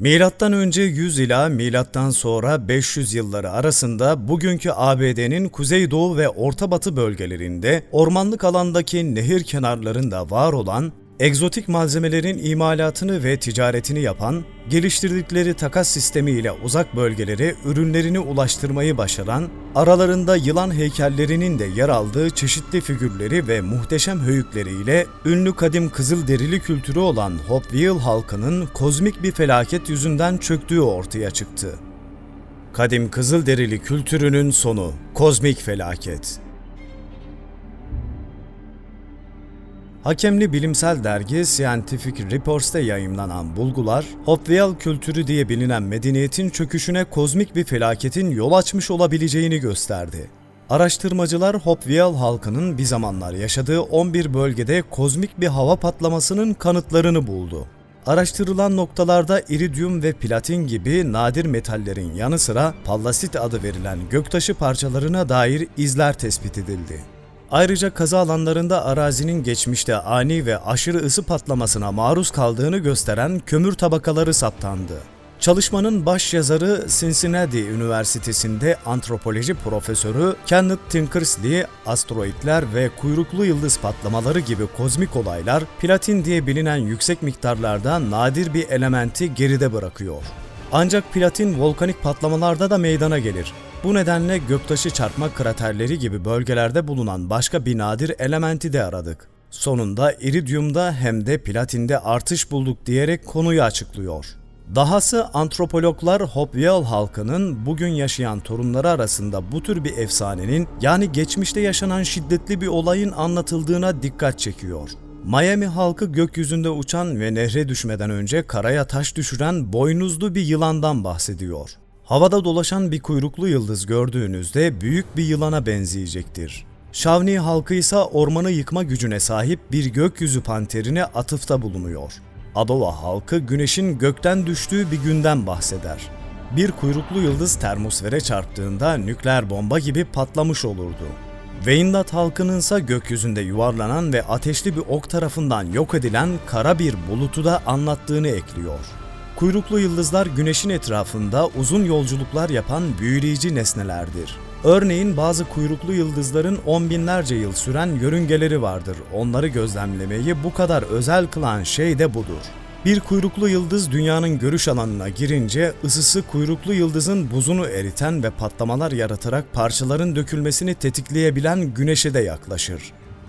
Milattan önce 100 ila milattan sonra 500 yılları arasında bugünkü ABD'nin kuzeydoğu ve orta batı bölgelerinde ormanlık alandaki nehir kenarlarında var olan egzotik malzemelerin imalatını ve ticaretini yapan, geliştirdikleri takas sistemiyle uzak bölgelere ürünlerini ulaştırmayı başaran, aralarında yılan heykellerinin de yer aldığı çeşitli figürleri ve muhteşem höyükleriyle ünlü kadim Kızılderili kültürü olan Hopewell halkının kozmik bir felaket yüzünden çöktüğü ortaya çıktı. Kadim Kızılderili kültürünün sonu, kozmik felaket. Hakemli bilimsel dergi Scientific Reports'te yayımlanan bulgular, Hopewell kültürü diye bilinen medeniyetin çöküşüne kozmik bir felaketin yol açmış olabileceğini gösterdi. Araştırmacılar Hopewell halkının bir zamanlar yaşadığı 11 bölgede kozmik bir hava patlamasının kanıtlarını buldu. Araştırılan noktalarda iridyum ve platin gibi nadir metallerin yanı sıra pallasit adı verilen göktaşı parçalarına dair izler tespit edildi. Ayrıca kazı alanlarında arazinin geçmişte ani ve aşırı ısı patlamasına maruz kaldığını gösteren kömür tabakaları saptandı. Çalışmanın baş yazarı Cincinnati Üniversitesi'nde antropoloji profesörü Kenneth Tinkersley, asteroidler ve kuyruklu yıldız patlamaları gibi kozmik olaylar, platin diye bilinen yüksek miktarlarda nadir bir elementi geride bırakıyor. Ancak platin volkanik patlamalarda da meydana gelir. Bu nedenle göktaşı çarpma kraterleri gibi bölgelerde bulunan başka bir nadir elementi de aradık. Sonunda iridyumda hem de platinde artış bulduk diyerek konuyu açıklıyor. Dahası antropologlar Hopewell halkının bugün yaşayan torunları arasında bu tür bir efsanenin yani geçmişte yaşanan şiddetli bir olayın anlatıldığına dikkat çekiyor. Miami halkı gökyüzünde uçan ve nehre düşmeden önce karaya taş düşüren boynuzlu bir yılandan bahsediyor. Havada dolaşan bir kuyruklu yıldız gördüğünüzde büyük bir yılana benzeyecektir. Şavni halkı ise ormanı yıkma gücüne sahip bir gökyüzü panterine atıfta bulunuyor. Adova halkı güneşin gökten düştüğü bir günden bahseder. Bir kuyruklu yıldız termosfere çarptığında nükleer bomba gibi patlamış olurdu. Wyandotte halkının ise gökyüzünde yuvarlanan ve ateşli bir ok tarafından yok edilen kara bir bulutu da anlattığını ekliyor. Kuyruklu yıldızlar güneşin etrafında uzun yolculuklar yapan büyüleyici nesnelerdir. Örneğin bazı kuyruklu yıldızların on binlerce yıl süren yörüngeleri vardır. Onları gözlemlemeyi bu kadar özel kılan şey de budur. Bir kuyruklu yıldız dünyanın görüş alanına girince ısısı kuyruklu yıldızın buzunu eriten ve patlamalar yaratarak parçaların dökülmesini tetikleyebilen güneşe de yaklaşır.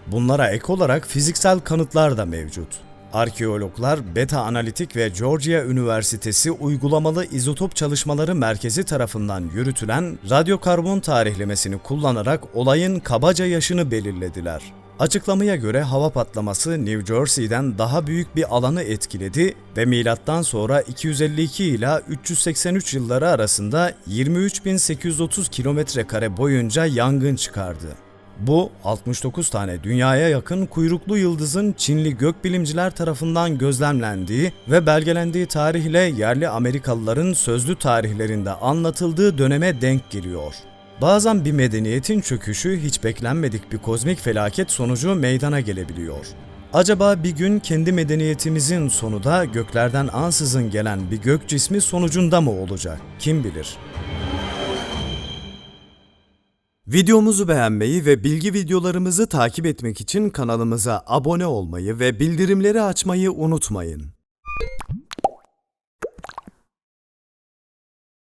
Bunlara ek olarak fiziksel kanıtlar da mevcut. Arkeologlar Beta Analitik ve Georgia Üniversitesi Uygulamalı İzotop Çalışmaları Merkezi tarafından yürütülen radyokarbon tarihlemesini kullanarak olayın kabaca yaşını belirlediler. Açıklamaya göre hava patlaması New Jersey'den daha büyük bir alanı etkiledi ve milattan sonra 252 ila 383 yılları arasında 23.830 kilometre kare boyunca yangın çıkardı. Bu 69 tane dünyaya yakın kuyruklu yıldızın Çinli gökbilimciler tarafından gözlemlendiği ve belgelendiği tarihle yerli Amerikalıların sözlü tarihlerinde anlatıldığı döneme denk geliyor. Bazen bir medeniyetin çöküşü hiç beklenmedik bir kozmik felaket sonucu meydana gelebiliyor. Acaba bir gün kendi medeniyetimizin sonu da göklerden ansızın gelen bir gök cismi sonucunda mı olacak? Kim bilir? Videomuzu beğenmeyi ve bilgi videolarımızı takip etmek için kanalımıza abone olmayı ve bildirimleri açmayı unutmayın.